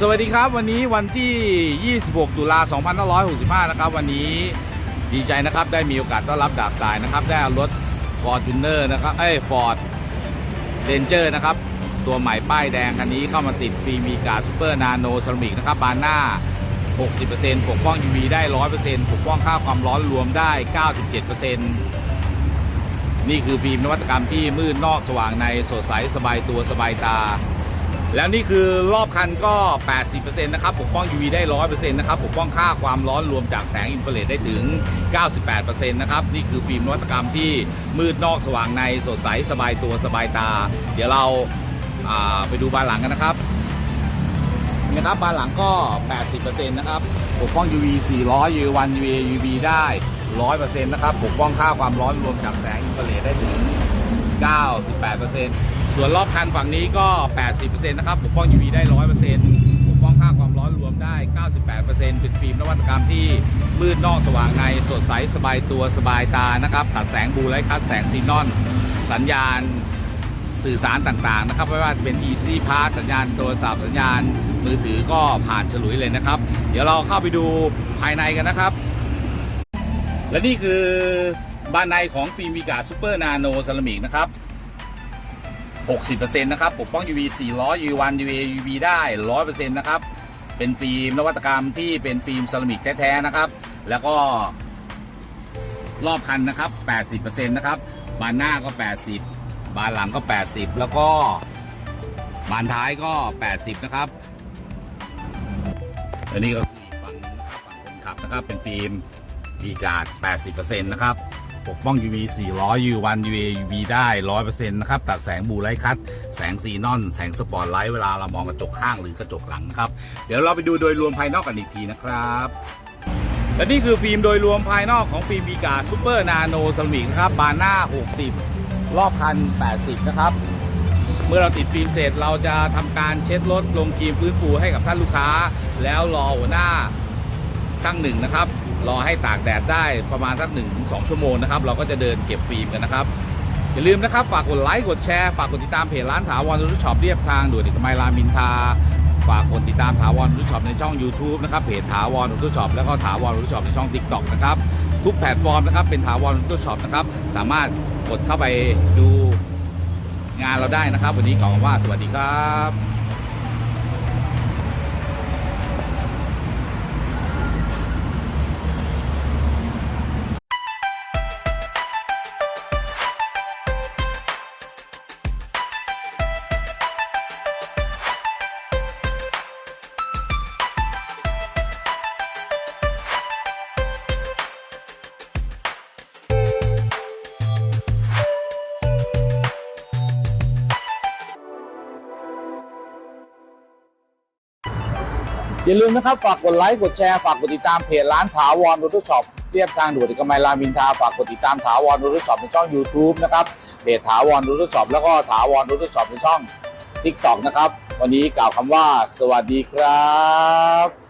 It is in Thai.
สวัสดีครับวันนี้วันที่ 26 ตุลา 2565 นะครับ วันนี้ดีใจนะครับได้มีโอกาสต้อนรับดาบตายนะครับ ได้เอารถ Fortuner นะครับเอ้ย Ford Ranger นะครับ ตัวใหม่ป้ายแดงคันนี้เข้ามาติดฟรีมีการซูเปอร์นาโนเซรามิกนะครับ บานหน้า 60%ปกป้อง UV ได้ 100%ปกป้องค่าความร้อนรวมได้ 97%นี่คือฟิล์มนวัตกรรมที่มืดนอกสว่างในสดใสสบายตัวสบายตา แล้วนี่คือรอบคันก็ 80%นะครับปกป้อง UV ได้ 100%นะครับปกป้องค่าความร้อนรวมจากแสงอินฟราเรดได้ถึง 98%นะครับนี่คือฟิล์มนวัตกรรมที่มืดนอกสว่างในสดใสสบายตัวสบายตา เดี๋ยวเราาไปดูบานหลังกันนะครับนี่นะครับบานหลังก็ 80%นะครับปกป้อง UV 400 UV 1 UV UV ได้ 100%นะครับปกป้องค่าความร้อนรวมจากแสงอินฟราเรดได้ถึง 98% ส่วนรอบคันฝั่งนี้ก็ 80%นะครับปกป้อง UV ได้ 100%ปกป้องค่าความร้อนรวมได้ 98%เป็นฟิล์มนวัตกรรมที่มืดนอกสว่างในสดใสสบายตัวสบายตานะครับตัดแสงบูไลท์คัดแสงซีนอน สัญญาณสื่อสารต่างๆนะครับไม่ว่าจะเป็น Easy Pass สัญญาณโทรศัพท์สัญญาณมือถือก็ผ่านฉลุยเลยนะครับ เดี๋ยวเราเข้าไปดูภายในกันนะครับ และนี่คือบานในของฟิล์มวิกาซูเปอร์นาโนเซรามิกนะครับ 60%นะครับ ปกป้อง UV 400 UV 1 UV UV ได้ 100%นะครับ เป็นฟิล์มนวัตกรรมที่เป็นฟิล์มเซรามิกแท้ๆนะครับ แล้วก็รอบคันนะครับ 80%นะครับ บานหน้าก็ 80 บานหลังก็ 80 แล้วก็บานท้ายก็ 80 นะครับอันนี้ก็ฝั่งฝั่งคนขับนะครับ เป็นฟิล์มดีการ์ด80%นะครับ ปกป้อง UV 400 UV 1 UV UV ได้ 100%นะครับ ตัดแสงบูไลท์คัทแสงซีนอน แสงสปอตไลท์เวลาเรามองกระจกข้างหรือกระจกหลังครับ เดี๋ยวเราไปดูโดยรวมภายนอกกันอีกทีนะครับและนี่คือฟิล์มโดยรวมภายนอกของฟิล์มบีกาซูเปอร์นาโนเซรามิกนะครับ บานหน้า 60 รอบคัน80 นะครับ เมื่อเราติดฟิล์มเสร็จเราจะทำการเช็ดรถลงครีมฟื้นฟูให้กับท่านลูกค้า แล้วรอหัวหน้าช่างหนึ่งนะครับ รอให้ตากแดดได้ประมาณสักหนึ่งถึงสองชั่วโมงนะครับ เราก็จะเดินเก็บฟิล์มกันนะครับ อย่าลืมนะครับ ฝากกดไลค์กดแชร์ฝากกดติดตามเพจร้านถาวรรุช็อปเรียบทางด่วนเอกมัยรามอินทราฝากกดติดตามถาวรรุช็อปในช่อง YouTube นะครับเพจถาวรรุช็อปแล้วก็ถาวรรุช็อปในช่อง TikTok นะครับทุกแพลตฟอร์มนะครับเป็นถาวรรุช็อปนะครับสามารถกดเข้าไปดูงานเราได้นะครับ วันนี้ขอว่าสวัสดีครับ อย่าลืมนะครับฝากกดไลค์กดแชร์ฝากกดติดตามเพจร้านถาวรรถช็อปเรียบทางด่วนเอกมัยรามอินทราฝากกดติดตามถาวรรถช็อปในช่อง YouTube นะครับเพจถาวรรถช็อปแล้วก็ถาวรรถช็อปในช่อง TikTok นะครับ วันนี้กล่าวคำว่า สวัสดีครับ